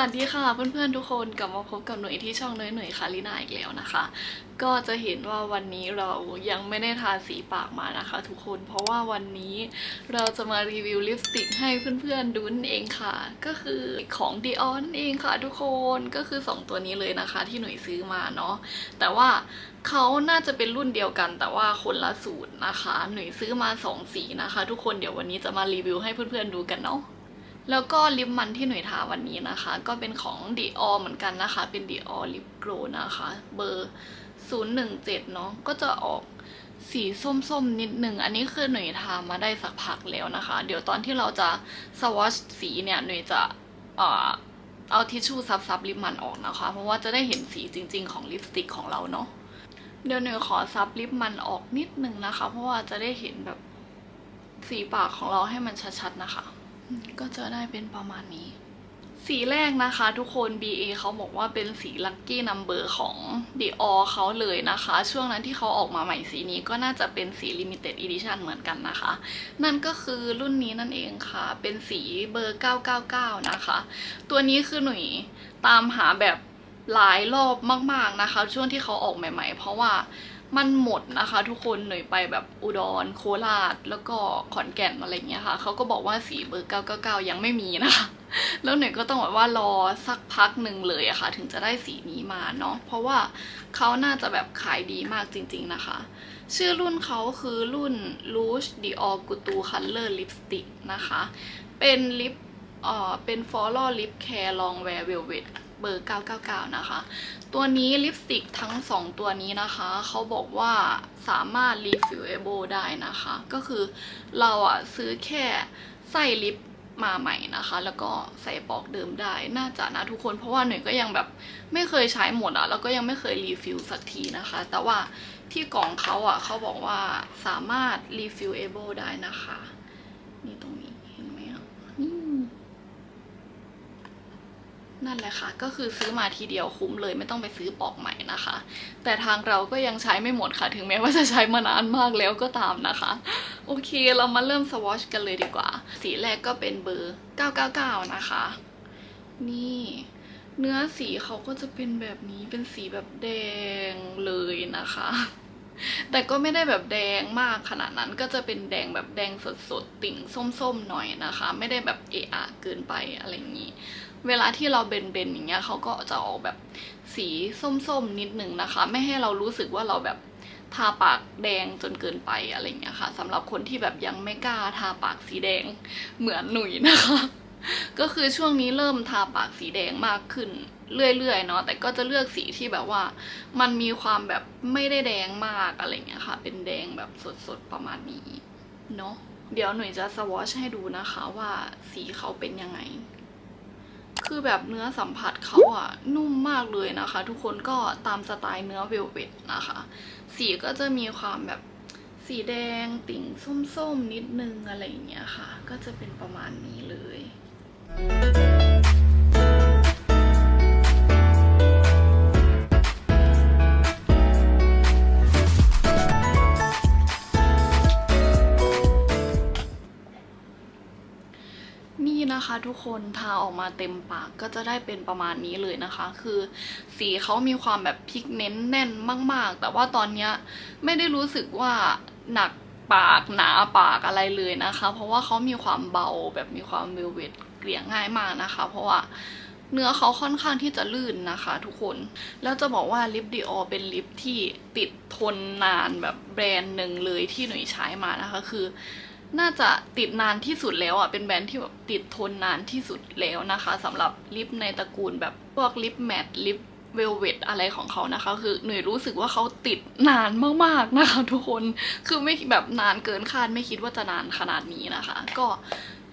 วัสดีค่ะเพื่อนๆทุกคนกลับมาพบกับหน่วยที่ช่องหน่วยหน่วยคารินาอีกแล้วนะคะ ก็จะเห็นว่าวันนี้เรายังไม่ได้ทาสีปากมานะคะ ทุกคนเพราะว่าวันนี้เราจะมารีวิวลิปสติกให้เพื่อนๆดูนเองค่ะ ก็คือของ Dior นั่นเองค่ะทุกคนก็คือ 2 ตัวนี้เลยนะคะ ที่หน่วยซื้อมาเนาะแต่ว่าเขาน่าจะเป็นรุ่นเดียวกัน แต่ว่าคนละสูตรนะคะ หน่วยซื้อมาสองสีนะคะ ทุกคนเดี๋ยววันนี้จะมารีวิวให้เพื่อนๆดูกันเนาะ แล้วก็ลิปมันที่หน่วยทาวันนี้นะคะ ก็เป็นของ Dior เหมือนกันนะคะ เป็น Dior Lip Glow นะคะ เบอร์ 017 เนาะก็จะออกสีส้มๆนิดหนึ่ง อันนี้คือหน่วยทามาได้สักพักแล้วนะคะ เดี๋ยวตอนที่เราจะสวอชสีเนี่ย หน่วยจะเอ่อเอาทิชชู่ซับๆลิปมันออกนะคะ เพราะว่าจะได้เห็นสีจริง ๆ ของลิปสติกของเราเนาะ เดี๋ยวหน่วยขอซับลิปมันออกนิดนึงนะคะ เพราะว่าจะได้เห็นแบบสีปากของเราให้มันชัดๆนะคะ ก็จะได้เป็นประมาณนี้ สีแรกนะคะทุกคน BA เขาบอกว่าเป็นสี Lucky Number ของ Dior เขาเลยนะคะ ช่วงนั้นที่เขาออกมาใหม่สีนี้ก็น่าจะเป็นสี Limited Edition เหมือนกันนะคะ นั่นก็คือรุ่นนี้นั่นเองค่ะ เป็นสีเบอร์ 999 นะคะ ตัวนี้คือหนุ่ยตามหาแบบหลายรอบมากๆนะคะ ช่วงที่เขาออกใหม่ ๆ เพราะว่า มันหมดนะคะ ทุกคนหน่วยไปแบบอุดรโคราชแล้วก็ขอนแก่นอะไรเงี้ยค่ะเขาก็บอกว่าสีเบอร์ 999 ยังไม่มีนะคะแล้วหน่วยก็ต้องแบบว่ารอสักพักหนึ่งเลยอะค่ะ ถึงจะได้สีนี้มาเนาะเพราะว่าเขาน่าจะแบบขายดีมากจริง ๆนะคะ ชื่อรุ่นเขาคือรุ่น Rouge Dior Couture Color Lipstick นะคะ เป็นลิปเอ่อเป็น Follow Lip Care Long Wear Velvet เบอร์ 999 นะคะ ตัวนี้ลิปสติกทั้ง 2 ตัวนี้นะคะ เขาบอกว่าสามารถ refillable ได้นะคะ ก็คือเราอะซื้อแค่ใส่ลิปมาใหม่นะคะ แล้วก็ใส่ปอกเดิมได้น่าจะนะทุกคนเพราะว่าหน่วยก็ยังแบบไม่เคยใช้หมดอะแล้วก็ยังไม่เคยรีฟิลสักทีนะคะ แต่ว่าที่กล่องเขาอะเขาบอกว่าสามารถ refillable ได้นะคะ นี่ตรงนี้เห็นไหมอะนี่ นั่นแหละค่ะ ก็คือซื้อมาทีเดียวคุ้มเลยไม่ต้องไปซื้อปอกใหม่นะคะ แต่ทางเราก็ยังใช้ไม่หมดค่ะ ถึงแม้ว่าจะใช้มานานมากแล้วก็ตามนะคะ โอเคเรามาเริ่มสวอชกันเลยดีกว่า สีแรกก็เป็นเบอร์ 999 นะคะ นี่ เนื้อสีเขาก็จะเป็นแบบนี้เป็นสีแบบแดงเลยนะคะ แต่ก็ไม่ได้แบบแดงมากขนาดนั้นก็จะเป็นแดงแบบแดงสดๆติ่งส้มๆหน่อยนะคะ ไม่ได้แบบเอะอะเกินไปอะไรอย่างนี้ เวลาที่เราเบนๆอย่างเงี้ยเขาก็จะออกแบบสีส้มๆนิดหนึ่งนะคะ ไม่ให้เรารู้สึกว่าเราแบบทาปากแดงจนเกินไปอะไรเงี้ยค่ะสำหรับคนที่แบบยังไม่กล้าทาปากสีแดงเหมือนหนุ่ยนะคะ ก็คือช่วงนี้เริ่มทาปากสีแดงมากขึ้นเรื่อยๆเนาะแต่ก็จะเลือกสีที่แบบว่า มันมีความแบบไม่ได้แดงมากอะไรเงี้ยค่ะ เป็นแดงแบบสดๆประมาณนี้เนาะเดี๋ยวหนุ่ยจะสวอชให้ดูนะคะว่าสีเขาเป็นยังไง คือแบบเนื้อสัมผัสเขาอะนุ่มมากเลยนะคะ ทุกคนก็ตามสไตล์เนื้อเวลเวตนะคะ สีก็จะมีความแบบสีแดงติ่งส้มๆนิดนึงอะไรอย่างเงี้ยค่ะ ก็จะเป็นประมาณนี้เลย ทุกคนทาออกมาเต็มปากก็จะได้เป็นประมาณนี้เลยนะคะ คือสีเขามีความแบบพิกเน้นแน่นมาก ๆ แต่ว่าตอนนี้ไม่ได้รู้สึกว่าหนักปากหนาปากอะไรเลยนะคะ เพราะว่าเขามีความเบาแบบมีความเวลเวทเกลี่ยง่ายมากนะคะ เพราะว่าเนื้อเขาค่อนข้างที่จะลื่นนะคะ ทุกคน แล้วจะบอกว่าลิปดีออเป็นลิปที่ติดทนนานแบบแบรนด์หนึ่งเลยที่หนูใช้มานะคะ คือ น่าจะติดนานที่สุดแล้วอะ เป็นแบรนด์ที่แบบติดทนนานที่สุดแล้วนะคะสำหรับลิปในตระกูลแบบพวกลิปแมตต์ลิปเวลเวตอะไรของเขานะคะ คือหนุ่ยรู้สึกว่าเขาติดนานมากๆนะคะ ทุกคนคือไม่แบบนานเกินคาดไม่คิดว่าจะนานขนาดนี้นะคะ ก็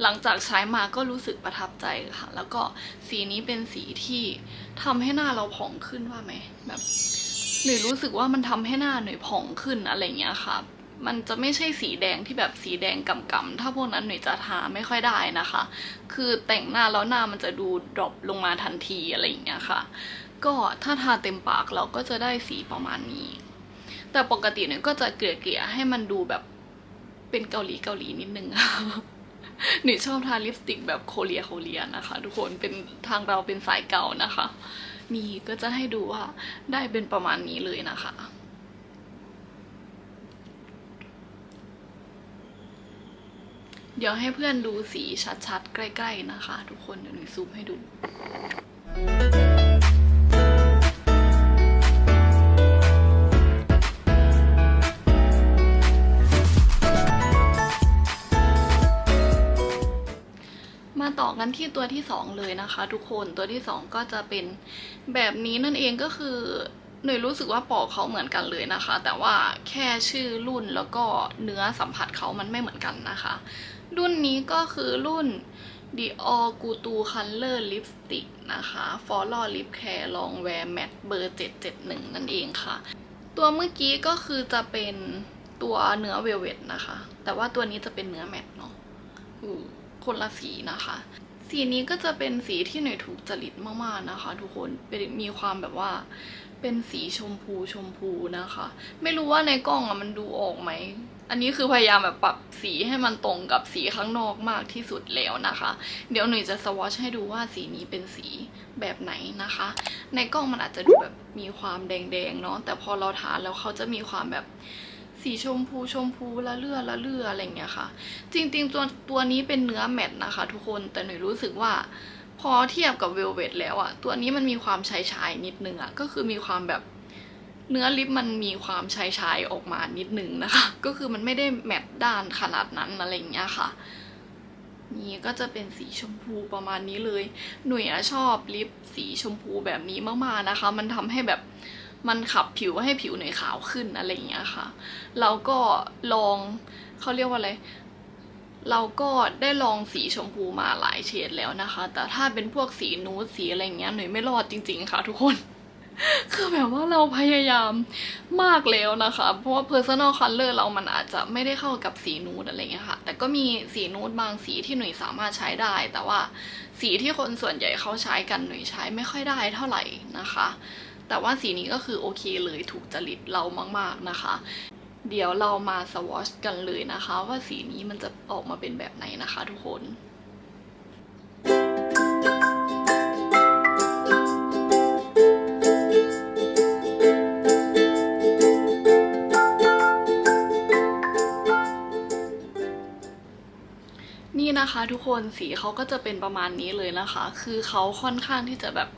หลังจากใช้มาก็รู้สึกประทับใจค่ะ แล้วก็สีนี้เป็นสีที่ทำให้หน้าเราผ่องขึ้นว่าไหมแบบหนูรู้สึกว่ามันทำให้หน้าหนูผ่องขึ้นอะไรอย่างเงี้ยค่ะ มันจะไม่ใช่สีแดงที่แบบสีแดงกำๆถ้าพวกนั้นหนูจะทาไม่ค่อยได้นะคะ คือแต่งหน้าแล้วหน้ามันจะดูดรอปลงมาทันทีอะไรอย่างเงี้ยค่ะ ก็ถ้าทาเต็มปากเราก็จะได้สีประมาณนี้ แต่ปกติเนี่ยก็จะเกลี่ยๆให้มันดูแบบเป็นเกาหลีเกาหลีนิดนึงหนูชอบทาลิปสติกแบบโคเรียโคเรียนะคะ ทุกคนเป็นทางเราเป็นสายเก่านะคะ นี่ก็จะให้ดูว่าได้เป็นประมาณนี้เลยนะคะ เดี๋ยวให้เพื่อนดูสีชัดๆ ใกล้ๆนะคะ ทุกคนเดี๋ยวหนูซูมให้ดูมาต่อกันที่ตัวที่สองเลยนะคะ ทุกคนตัวที่สองก็จะเป็นแบบนี้นั่นเองก็คือ หนูรู้สึกว่าปอกเขาเหมือนกันเลยนะคะ แต่ว่าแค่ชื่อรุ่นแล้วก็เนื้อสัมผัสเขามันไม่เหมือนกันนะคะ รุ่นนี้ก็คือรุ่น Dior g u t u Color Lipstick นะคะ f o r e Lip Care Long Wear Matte เบอร์771 นั่นเองค่ะ ตัวเมื่อกี้ก็คือจะเป็นตัวเนื้อเวลเวตนะคะ แต่ว่าตัวนี้จะเป็นเนื้อแมตเนาะคนละสีนะคะ สีนี้ก็จะเป็นสีที่หน่อยถูกจริตมากๆนะคะ ทุกคนเป็นมีความแบบว่าเป็นสีชมพูชมพูนะคะ ไม่รู้ว่าในกล้องอะมันดูออกไหม อันนี้คือพยายามแบบปรับสีให้มันตรงกับสีข้างนอกมากที่สุดแล้วนะคะ เดี๋ยวหนูจะสวอชให้ดูว่าสีนี้เป็นสีแบบไหนนะคะ ในกล้องมันอาจจะดูแบบมีความแดงๆเนาะแต่พอเราทาแล้วเขาจะมีความแบบ สีชมพูชมพูละเลือละเลืออะไรเงี้ยค่ะ จริงๆตัวตัวนี้เป็นเนื้อแมตต์นะคะ ทุกคนแต่หนูรู้สึกว่าพอเทียบกับเวลเวตแล้วอะตัวนี้มันมีความชายชายนิดนึงอะก็คือมีความแบบเนื้อลิปมันมีความชายชายออกมานิดนึงนะคะ ก็คือมันไม่ได้แมตต์ด้านขนาดนั้นอะไรเงี้ยค่ะนี่ก็จะเป็นสีชมพูประมาณนี้เลย หนุ่ยอะชอบลิปสีชมพูแบบนี้มากๆนะคะ มันทำให้แบบ มันขับผิวให้ผิวหน่อยขาวขึ้นอะไรอย่างเงี้ยค่ะ เราก็ลองเขาเรียกว่าอะไร เราก็ได้ลองสีชมพูมาหลายเฉดแล้วนะคะ แต่ถ้าเป็นพวกสีนูดสีอะไรเงี้ยหน่ยไม่รอดจริง ๆ ค่ะทุกคน คือแบบว่าเราพยายามมากแล้วนะคะ เพราะว่า personal color เรามันอาจจะไม่ได้เข้ากับสีนูดอะไรเงี้ยค่ะ แต่ก็มีสีนูดบางสีที่หนุ่ยสามารถใช้ได้ แต่ว่าสีที่คนส่วนใหญ่เขาใช้กันหนุ่ยใช้ไม่ค่อยได้เท่าไหร่นะคะ แต่ว่าสีนี้ก็คือโอเคเลยถูกจริตเรามาก ๆ นะคะ เดี๋ยวเรามาสวอชกันเลยนะคะ ว่าสีนี้มันจะออกมาเป็นแบบไหนนะคะทุกคน นะคะทุกคนสีเขาก็จะเป็นประมาณนี้เลยนะคะ คือเขาค่อนข้างที่จะแบบ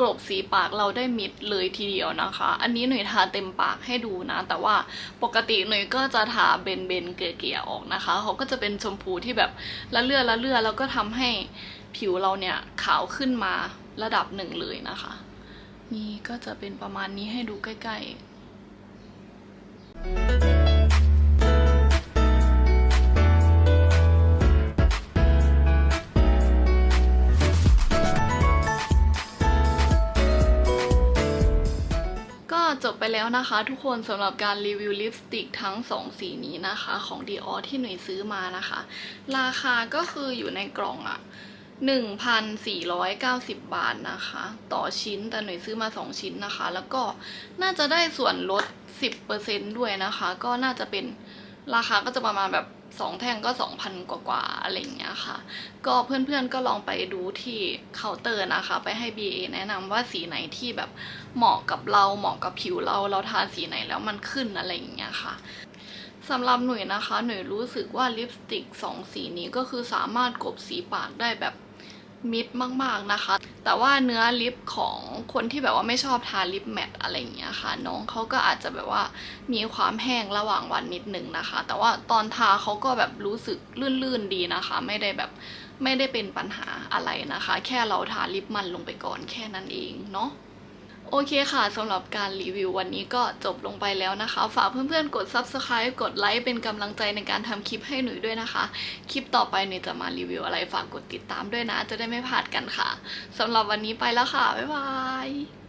กลบสีปากเราได้มิดเลยทีเดียวนะคะ อันนี้หน่ยทาเต็มปากให้ดูนะ แต่ว่าปกติหน่ยก็จะทาเบนเบนเกลี่ยๆออกนะคะ เขาก็จะเป็นชมพูที่แบบละเลือละเลือแล้วก็ทำให้ผิวเราเนี่ยขาวขึ้นมาระดับหนึ่งเลยนะคะ นี่ก็จะเป็นประมาณนี้ให้ดูใกล้ ๆ แล้วนะคะทุกคนสำหรับการรีวิวลิปสติกทั้ง 2 สีนี้นะคะ ของ Dior ที่หนุ่ยซื้อมานะคะ ราคาก็คืออยู่ในกล่องอะ1,490 บาทนะคะ ต่อชิ้นแต่หน่วยซื้อมา 2 ชิ้นนะคะ แล้วก็น่าจะได้ส่วนลด 10%ด้วยนะคะ ก็น่าจะเป็นราคาก็จะประมาณแบบ สองแท่งก็ 2,000 กว่าๆอะไรเงี้ยค่ะ ก็เพื่อนๆก็ลองไปดูที่เคาน์เตอร์นะคะ ไปให้ BA แนะนำว่าสีไหนที่แบบเหมาะกับเราเหมาะกับผิวเราเราทาสีไหนแล้วมันขึ้นอะไรอย่างเงี้ยค่ะสำหรับหนุ่ยนะคะ หนุ่ยรู้สึกว่าลิปสติกสองสีนี้ก็คือสามารถกบสีปากได้แบบ มิดมากๆนะคะ แต่ว่าเนื้อลิปของคนที่แบบว่าไม่ชอบทาลิปแมตอะไรอย่างเงี้ยค่ะ น้องเขาก็อาจจะแบบว่ามีความแห้งระหว่างวันนิดนึงนะคะ แต่ว่าตอนทาเขาก็แบบรู้สึกลื่นๆดีนะคะ ไม่ได้แบบไม่ได้เป็นปัญหาอะไรนะคะ แค่เราทาลิปมันลงไปก่อนแค่นั้นเองเนาะ โอเคค่ะสำหรับการรีวิววันนี้ก็จบลงไปแล้วนะคะ ฝากเพื่อนๆ กด subscribe กดไลค์เป็นกำลังใจในการทำคลิปให้หนูด้วยนะคะ คลิปต่อไปหนูจะมารีวิวอะไรฝากกดติดตามด้วยนะ จะได้ไม่พลาดกันค่ะสำหรับวันนี้ไปแล้วค่ะ บ๊ายบาย